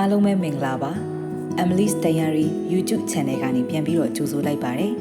အားလုံးပဲမင်္ဂလာပါ Emily's Diary YouTube Channel ကနေပြန်ပြီးတော့ကြိုဆိုလိုက်ပါတယ်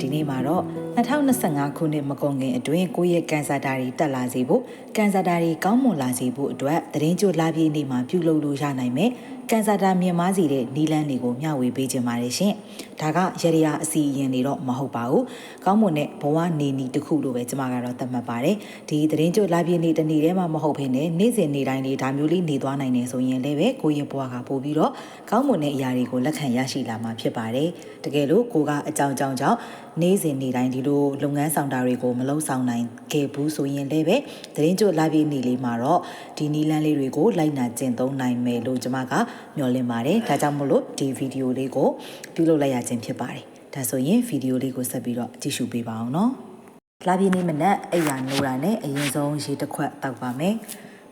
ဒီနေ့မှာတော့ 2025ခုနှစ်မကုန်ခင်အတွင်းကိုယ့်ရဲ့ကန်ဆာတာတွေတက်လာစေဖို့ကန်ဆာတာတွေကောင်းမွန်လာစေဖို့အတွက်သတင်းကြိုလာပြည့်နေ့မှာပြုလုပ်လို့ရနိုင်မယ်ကန်ဆာတာမြင်မာစေတဲ့နီလန်းတွေကိုမျှဝေပေးခြင်းပါတယ်ရှင်။ဒါကရရရာအစီအရင်တွေတော့မဟုတ်ပါဘူး။ကောင်းမွန်တဲ့ဘဝနေနီတစ်ခုလို့ပဲကျွန်မကတော့သတ်မှတ်ပါတယ်။ဒီသတင်းကြိုလာပြည့်နေ့တစ်နေ့တည်းမှမဟုတ်ဘဲနဲ့နေ့စဉ်နေ့တိုင်းလေးဒါမျိုးလေးနေသွားနိုင်နေဆိုရင်လည်းပဲကိုယ့်ရဲ့ဘဝကပို့ပြီးတော့ကောင်းမွန်တဲ့အရာတွေကိုလက်ခံရရှိလာမှာဖြစ်ပါတယ်။တကယ်လို့ကိုကအကြောင်းကြောင်းကြောင့်နေ့စဉ်နေ့တိုင်းဒီလိုလုပ်ငန်းဆောင်တာတွေကိုမလုပ်ဆောင်နိုင်ခဲ့ဘူးဆိုရင်လည်းပဲသတင်းကြိုလာပြည့်နေ့လေးမှာတော့ဒီနီလန်းလေးတွေကိုလိုက်နာကျင့်သုံးနိုင်မယ်လို့ကျွန်မကမျှော်လင့်ပါတယ်ဒါကြောင့်မို့လို့ဒီဗီဒီယိုလေးကိုပြုလုပ်လိုက်ရခြင်းဖြစ်ပါတယ်ဒါဆိုရင်ဗီဒီယိုလေးကိုဆက်ပြီးတော့ကြည့်ရှုပေးပါအောင်နော်လာပြည့်နေ့မနက်အိယာနိုးတာနဲ့အရင်ဆုံးရေတစ်ခွက်တောက်ပါမယ်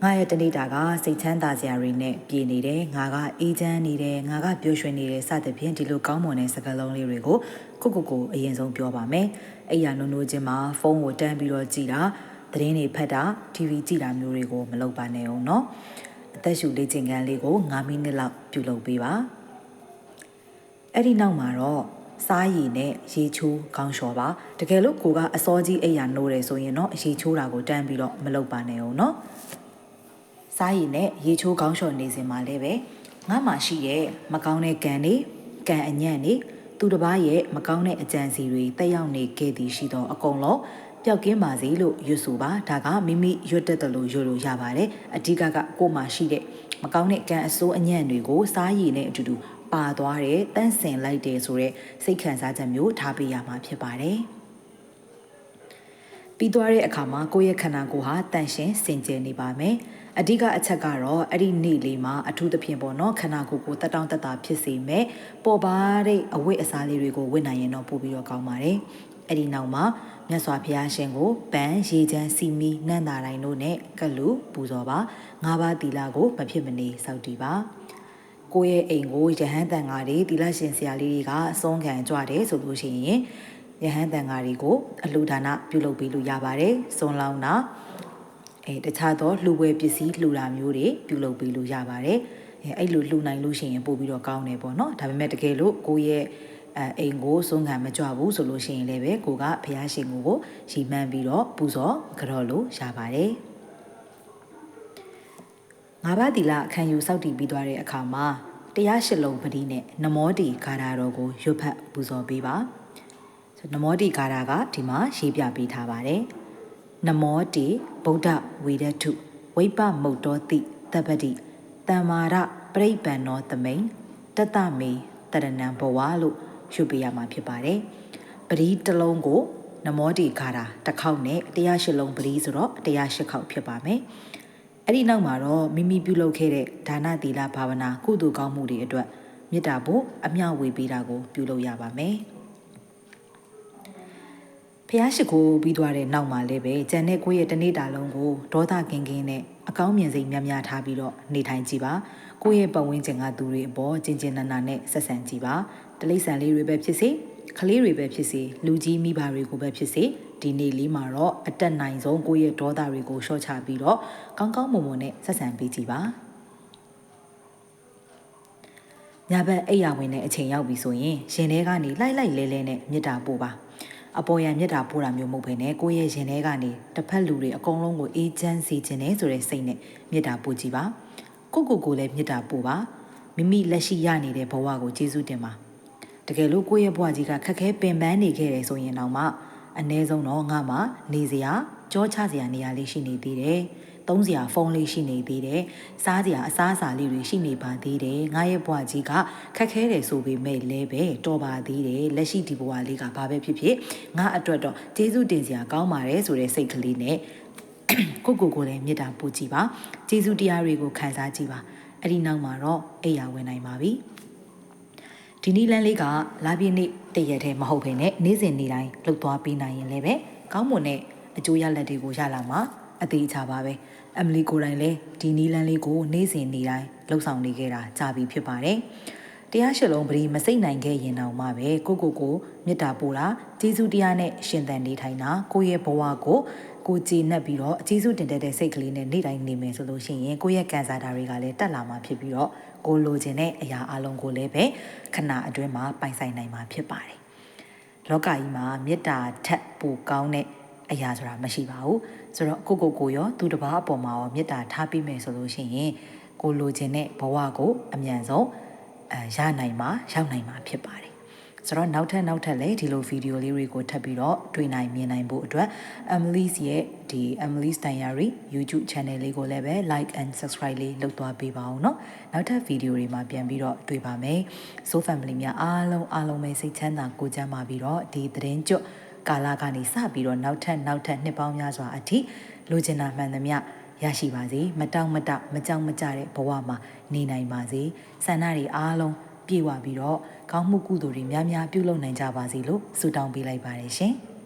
ငါရဲ့တနေ့တာကစိတ်ချမ်းသာစရာတွေနဲ့ပြည်နေတယ်ငါကအေးချမ်းနေတယ်ငါကပျော်ရွှင်နေတယ်စသဖြင့်ဒီလိုကောင်းမွန်တဲ့စကားလုံးလေးတွေကိုကိုကိုကိုအရင်ဆုံးပြောပါမယ်အဲ့ရနိုးနိုးချင်းမှာဖုန်းကိုတန်းပြီးတော့ကြည်တာသတင်းတွေဖတ်တာ TV ကြည့်တာမျိုးတွေကိုမလုပ်ပါနဲ့အောင်နော်အသက်ရှူလေ့ကျင့်ခန်းလေးကို9မိနစ်လောက်ပြုလုပ်ပေးပါအဲ့ဒီနောက်မှာတော့စားရည်နဲ့ရေချိုးကောင်းလျှော်ပါတကယ်လို့ကိုကအစောကြီးအိပ်ရာနိုးတယ်ဆိုရင်တော့ရေချိုးတာကိုတန်းပြီးတော့မလုပ်ပါနဲ့အောင်နော် စားရည်နဲ့ရေချိုးကောင်းလျှော်နေစင်မှာလည်းပဲငါမှရှိရဲ့မကောင်းတဲ့ကံတွေကံအညံ့နေသူတစ်ပါးရဲ့မကောင်းတဲ့အကြံစီတွေတက်ရောက်နေခဲ့သည်ရှိသောအကုန်လုံးပျောက်ကင်းပါစေလို့ရွတ်ဆိုပါဒါကမိမိရွတ်တတ်တယ်လို့ရွတ်လို့ရပါတယ်အဓိကကကိုမှရှိတဲ့မကောင်းတဲ့ကံအစိုးအညံ့တွေကိုစားရည်နဲ့အတူတူပါသွားတယ်တန့်စင်လိုက်တယ်ဆိုတော့စိတ်ခံစားချက်မျိုးထားပေးရမှာဖြစ်ပါတယ်ပြီးသွားတဲ့အခါမှာကိုယ့်ရဲ့ခန္ဓာကိုယ်ဟာတန့်ရှင်းစင်ကြယ်နေပါမယ် အဓိကအချက်ကတော့အဲ့ဒီနေ့လေးမှာအထူးသဖြင့်ပေါ့နော်ခန္ဓာကိုယ်ကိုတက်တောင့်တက်တာဖြစ်စေမဲ့ပေါ်ပါတဲ့အဝတ်အစားလေးတွေကိုဝတ်နိုင်ရင်တော့ပို့ပြီးတော့ကောင်းပါတယ်အဲ့ဒီနောက်မှာမြတ်စွာဘုရားရှင်ကိုပန်းရေချမ်းစီမီနန္တာတိုင်းတို့နဲ့ကလူပူဇော်ပါငါးပါးသီလကိုမဖြစ်မနေစောင့်တည်ပါကိုယ့်ရဲ့အိမ်ကိုယဟန်တန်ဃာတွေသီလရှင်ဆရာလေးတွေကအဆုံးခံကြွတယ်ဆိုလို့ရှိရင်ယဟန်တန်ဃာတွေကိုအလှူဒါနပြုလုပ်ပေးလို့ရပါတယ်။စွန်လောင်းတာ အဲတခြားသောလှူဝဲပစ္စည်းလှူတာမျိုးတွေပြုလုပ်ပေးလို့ရပါတယ်။အဲအဲ့လိုလှူနိုင်လို့ရှိရင်ပို့ပြီးတော့ကောင်းတယ်ပေါ့နော်။ဒါပေမဲ့တကယ်လို့ကိုယ့်ရဲ့အဲအိမ်ကိုဆုံးခံမကြွဘူးဆိုလို့ရှိရင်လည်းပဲကိုကဘုရားရှင်ကိုရီမှန်းပြီးတော့ပူဇော်ကြော်လို့ရပါတယ်။ငါးပါးတီလာခံယူစောက်တည်ပြီးသွားတဲ့အခါမှာတရားရှိလုံးပတိနဲ့နမောတီဂါထာတော်ကိုရွတ်ဖတ်ပူဇော်ပေးပါနမောတီဂါထာကဒီမှာရေးပြပေးထားပါတယ် နမောတီဗုဒ္ဓဝေဒထုဝိပမုတ်တော်တိတပ္ပတိတမ္မာရပြိပံနောသမိန်တတမေတရဏံဘဝလို့ရွတ်ပေးရမှာဖြစ်ပါတယ်ပရိတလုံးကိုနမောတီဂါထာတစ်ခေါက်နဲ့တရားရှိလုံးပရိဆိုတော့တရားရှိခေါက်ဖြစ်ပါမယ်အဲ့ဒီနောက်မှာတော့မိမိပြုလုပ်ခဲ့တဲ့ဒါနသီလဘာဝနာကုသိုလ်ကောင်းမှုတွေအတွက်မေတ္တာဖို့အမျှဝေပေးတာကိုပြုလုပ်ရပါမယ်။ ဖះရှိခိုးပြီးသွားတဲ့နောက်မှာလည်းပဲဂျန်နဲ့ကိုယ့်ရဲ့တနေ့တာလုံးကိုဒေါသကင်းကင်းနဲ့အကောင်းမြင်စိတ်များများထားပြီးတော့နေထိုင်ကြည့်ပါ။ကိုယ့်ရဲ့ပတ်ဝန်းကျင်ကသူတွေအပေါ်ကျင်ကျင်နာနာနဲ့ဆက်ဆံကြည့်ပါ။တလိษံလေးတွေပဲဖြစ်စေကလေးတွေပဲဖြစ်စေလူကြီးမိဘတွေကိုပဲဖြစ်စေဒီနေ့လေးမှာတော့အတက်နိုင်ဆုံးကိုယ့်ရဲ့ဒေါသတွေကိုရှော့ချပြီးတော့ကောင်းကောင်းမွန်မွန်နဲ့ဆက်ဆံပေးကြည့်ပါညဘက်အိယာဝင်တဲ့အချိန်ရောက်ပြီဆိုရင်ရှင်ထဲကနေလိုက်လိုက်လဲလဲနဲ့မေတ္တာပို့ပါ အပေါ်ရန်မေတ္တာပို့တာမျိုးမဟုတ်ဘဲနဲ့ကိုယ့်ရဲ့ရှင်ထဲကနေတစ်ဖက်လူတွေအကုန်လုံးကိုအေးချမ်းစေခြင်းနဲ့ဆိုတဲ့စိတ်နဲ့မေတ္တာပို့ကြည့်ပါကိုကိုကိုလည်းမေတ္တာပို့ပါမိမိလက်ရှိရနေတဲ့ဘဝကိုကျေးဇူးတင်ပါတကယ်လို့ကိုယ့်ရဲ့ဘဝကြီးကခက်ခဲပင်ပန်းနေခဲ့တယ်ဆိုရင်တော့မှအ ਨੇ ဆုံးတော့ငါမှနေစရာကြောချစရာနေရာလေးရှိနေသေးတယ်။ သုံးစရာဖုန်းလေးရှိနေသေးတယ်။စားစရာအစားအစာလေးတွေရှိနေပါသေးတယ်။ငါရဲ့ဘဝကြီးကခက်ခဲတယ်ဆိုပေမဲ့လည်းပဲတော်ပါသေးတယ်။လက်ရှိဒီဘဝလေးကဘာပဲဖြစ်ဖြစ်ငါအတွက်တော့ကျေးဇူးတင်စရာကောင်းပါတယ်ဆိုတဲ့စိတ်ကလေးနဲ့ကိုကိုကိုလည်းမေတ္တာပို့ကြည့်ပါ။ကျေးဇူးတရားတွေကိုခံစားကြည့်ပါ။အဲ့ဒီနောက်မှာတော့အိယာဝင်နိုင်ပါပြီ။ဒီနီလန်းလေးကလာပြည့်နေ့တရက်တည်းမဟုတ်ဘဲနဲ့နေ့စဉ်နေ့တိုင်းလှုပ်သွားပြီးနိုင်ရင်လည်းပဲကောင်းမွန်တဲ့အကျိုးရလဒ်တွေကိုရလာမှာ အသေးချပါပဲအမလီကိုတိုင်လည်းဒီနီလန်းလေးကိုနေ့စဉ်နေ့တိုင်းလှုပ်ဆောင်နေခဲ့တာကြာပြီဖြစ်ပါတယ်တရားရှိလုံးပရိမစိတ်နိုင်ခဲ့ရင်တော့မှပဲကိုကိုကိုမေတ္တာပို့တာကျေးဇူးတရားနဲ့ရှင်သန်နေထိုင်တာကိုယ့်ရဲ့ဘဝကိုကိုကြည်နှက်ပြီးတော့အကျေးဇူးတင်တတ်တဲ့စိတ်ကလေးနဲ့နေ့တိုင်းနေမယ်ဆိုလို့ရှိရင်ကိုယ့်ရဲ့ကန်စာတာတွေကလည်းတက်လာမှာဖြစ်ပြီးတော့ကိုလိုချင်တဲ့အရာအလုံးကိုလည်းပဲခဏအတွင်းမှာပိုင်ဆိုင်နိုင်မှာဖြစ်ပါတယ်လောကကြီးမှာမေတ္တာထက်ပိုကောင်းတဲ့ အရာဆိုတာမရှိပါဘူးဆိုတော့ကိုကိုကိုရောသူတစ်ပါးအပေါ်မှာရောမေတ္တာထားပြီးမယ်ဆိုလို့ရှိရင်ကိုလိုချင်တဲ့ဘဝကိုအမြန်ဆုံးအဲရနိုင်မှာရောက်နိုင်မှာဖြစ်ပါတယ်ဆိုတော့နောက်ထပ်နောက်ထပ်လည်းဒီလိုဗီဒီယိုလေးတွေကိုထပ်ပြီးတော့တွေ့နိုင်မြင်နိုင်ဖို့အတွက် Emily's ရဲ့ဒီ Emily's Diary YouTube channel လေးကိုလည်းပဲ like and subscribe လေးလုပ်သွားပေးပါအောင်เนาะနောက်ထပ်ဗီဒီယိုတွေမှာပြန်ပြီးတော့တွေ့ပါမယ် So family များအားလုံးအားလုံးပဲစိတ်ချမ်းသာကိုယ်ချမ်းသာပြီးတော့ဒီသတင်းကျွတ် ကာလကနေစပြီးတော့နောက်ထပ်နောက်ထပ်နှစ်ပေါင်းများစွာအထိလိုချင်တာမှန်သမျှရရှိပါစေမတောင့်မတမကြောက်မကြတဲ့ဘဝမှာနေနိုင်ပါစေဆန္ဒတွေအားလုံးပြေဝပြီးတော့ကောင်းမှုကုသိုလ်တွေများများပြုလုပ်နိုင်ကြပါစေလို့ဆုတောင်းပေးလိုက်ပါတယ်ရှင်။